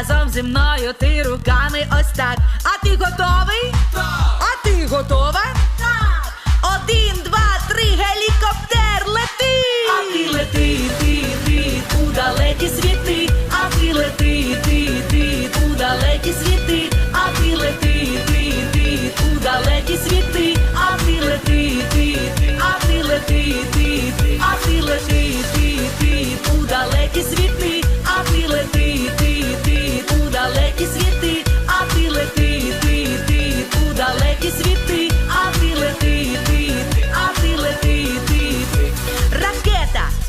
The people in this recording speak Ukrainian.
разом зі мною ти руками ось.